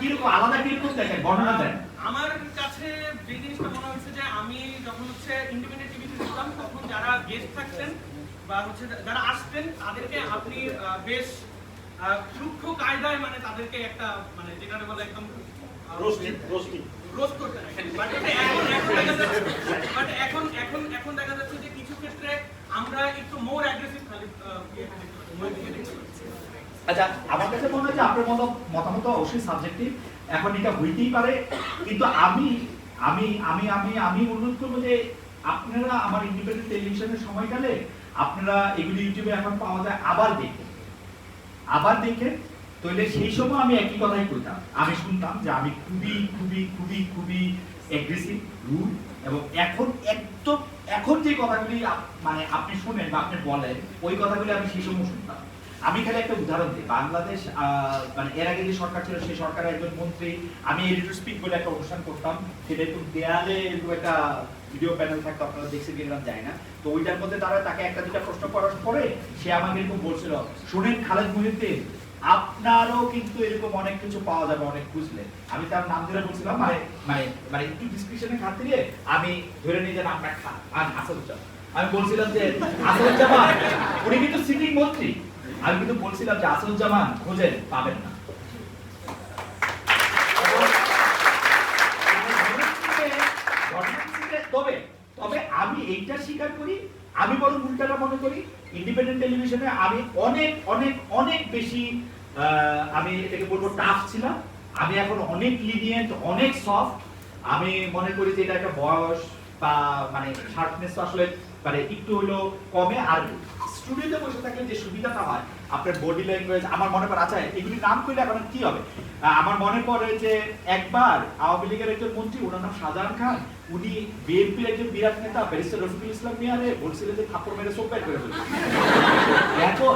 কীরকম আলাদা কীরকম দেখেন বর্ণনা দেন। আমার কাছে যে জিনিসটা মনে হচ্ছে যে আমি যখন হচ্ছে ইন্ডিপেন্ডেন্ট টিভিতে দেখতাম তখন যারা গেস্ট থাকতেন বা হচ্ছে যারা আসতেন তাদেরকে আপনি বেশ সূক্ষ্ম কায়দায় মানে তাদেরকে একটা মানে যেটাকে বলে একদম রোস্টিং রোস্টিং রোস্ট করতে রাখেন। বাট এখন এখন দেখা যাচ্ছে বাট এখন এখন এখন দেখা যাচ্ছে যে কিছু ক্ষেত্রে আমরা একটু মোর অ্যাগ্রেসিভ খালি আচ্ছা আমার কাছে মনে হয় যে আপনার মত মতামত অবশ্যই সাবজেক্টিভ এখন এটা হইতেই পারে, কিন্তু আমি আমি আমি আমি আমি অনুরোধ করব যে আপনারা আমার ইন্ডিপেন্ডেন্ট টেলিভিশনের সময়কালে আপনারা এগুলি ইউটিউবে এখন পাওয়া যায়, আবার দেখেন। আবার দেখে সেই সময় আমি একই কথাই কইতাম আমি শুনতাম যে আমি খুবই খুবই খুবই খুবই অ্যাগ্রেসিভ এবং এখন একদম, এখন যে কথাগুলি মানে আপনি শুনেন বা আপনি বলেন, ওই কথাগুলি আমি সেই সময় শুনতাম। আমি খালি একটা উদাহরণ দিই। বাংলাদেশ মানে এর আগে যে সরকার ছিল, সেই সরকারের একজন মন্ত্রী, আমি এডিটর স্পিক বলে একটা অনুষ্ঠান করতাম। সেটা একটু দেয়ালে এরকম একটা ভিডিও প্যানেল থাকতো, আপনারা দেখছেন কিনা যায় না। তো ওইটার মধ্যে তারা তাকে একটা দুটা প্রশ্ন করার পরে সে আমাকে এরকম বলছিল, শুনেন খালেদ মুহিউদ্দিন, আপনারও কিন্তু এরকম অনেক কিছু পাওয়া যাবে, অনেক খুঁজলে। আমি তার নাম ধরে বলছিলাম মানে মানে মানে একটু ডিসক্রিপশনে খাতিরে আমি ধরে নিয়ে যে নামটা খা আর আসাদুজ্জামান আমি বলছিলাম যে আসাদুজ্জামান উনি কিন্তু সিটিং মন্ত্রী। আমি কিন্তু বলছিলাম যে আসল জামান খোঁজেন পাবেন না। তবে তবে আমি এইটা স্বীকার করি, আমি বরং উল্টাটা মনে করি ইন্ডিপেন্ডেন্ট টেলিভিশনে আমি অনেক অনেক অনেক বেশি আমি এটাকে বলব টাফ ছিলাম। আমি এখন অনেক লিনিয়েন্ট অনেক সফট আমি মনে করি যে এটা একটা বয়স বা মানে শার্পনেস আসলে মানে একটু হলো কমে আর স্টুডিওতে বসে থাকলে যে সুবিধাটা হয়, আপনার বডি ল্যাঙ্গুয়েজ আমার মনে আচ্ছা এগুলি নাম করলে কি হবে? আমার মনে পড়ে যে একবার আওয়ামী লীগের একজন মন্ত্রী, ওনার নাম খান, উনি বিএনপির একজন বিরাট নেতা, ব্যারিস্টার রফিকুল ইসলাম মিয়ারে বলছিলেন যে মেরে সোপ বের এখন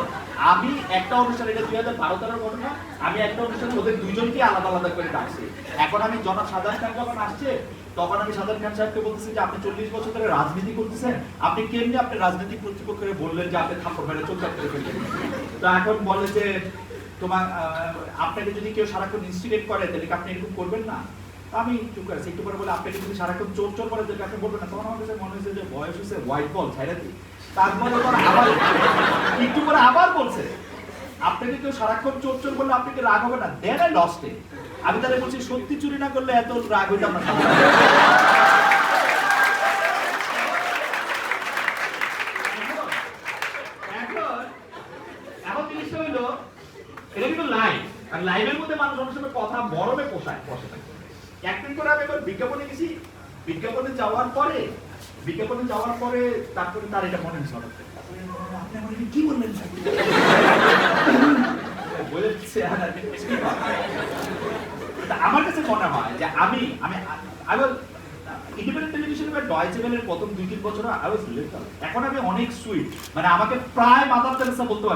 আমি একটা অনুষ্ঠান, এটা দুই হাজার বারো তেরোর ঘটনা, আমি একটা অনুষ্ঠানে ওদের দুজনকে আলাদা আলাদা করে ডাকছি। এখন আমি জনাব সাধারণ খান যখন আসছে তখন আমি সাধারণ খান সাহেবকে বলতেছি যে আপনি চল্লিশ বছর ধরে রাজনীতি করতেছেন, আপনি কেমনি আপনি রাজনৈতিক কর্তৃপক্ষকে বললেন যে আপনি থাপ্পড় মেরে চোখ করে ফেলবেন তো এখন বলে যে তোমার আপনাকে যদি কেউ সারাক্ষণ ইনস্টিগেট করে, তাহলে আপনি এরকম করবেন না? আমি চুপ আছি। একটু পরে বলে, আপনাকে যদি সারাক্ষণ চোর চোর করে তাহলে আপনি বলবেন না? তখন আমার কাছে মনে হয়েছে যে বয়স হয়েছে হোয়াইট বল ছাইরা দিই। তারপরে আবার একটু পরে আবার বলছে। আপনাকে কেউ সারাক্ষণ চোর চোর বললে আপনি রাগ হবে না? দেন আই লস্টে আমি তাহলে বলছি, সত্যি চুরি না করলে এত রাগ হইতাম না। আর লাইভের মধ্যে কথা একদিন করে আমি বিজ্ঞাপনে গেছি। বিজ্ঞাপনে যাওয়ার পরে, বিজ্ঞাপনে যাওয়ার পরে তারপরে তার এটা মনে আপনি কি বললেন বলে দিচ্ছে, আর আমি বুঝতে পারছি না। তা আমার কাছে মনে হয় যে আমি আমি আই ওয়াজ ইন্ডিপেন্ডেন্ট টেলিভিশন বা প্রথম দুই, তিন বছর আই ওয়াজ এখন আমি অনেক সুইট মানে আমাকে প্রায় মাদার বলতে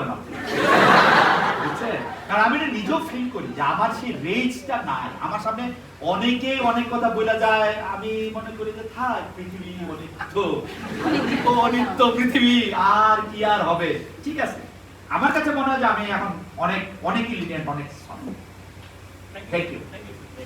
কারণ আমি নিজেও ফিল করি যে আমার সেই নাই। আমার সামনে অনেকে অনেক কথা বলা যায়। আমি মনে করি যে থাক, পৃথিবী অনিত্য অনিত্য পৃথিবী, আর কি আর হবে? ঠিক আছে? আমার কাছে মনে হয় যে আমি এখন অনেক অনেক ইলিডিয়েন্ট অনেক থ্যাংক ইউ.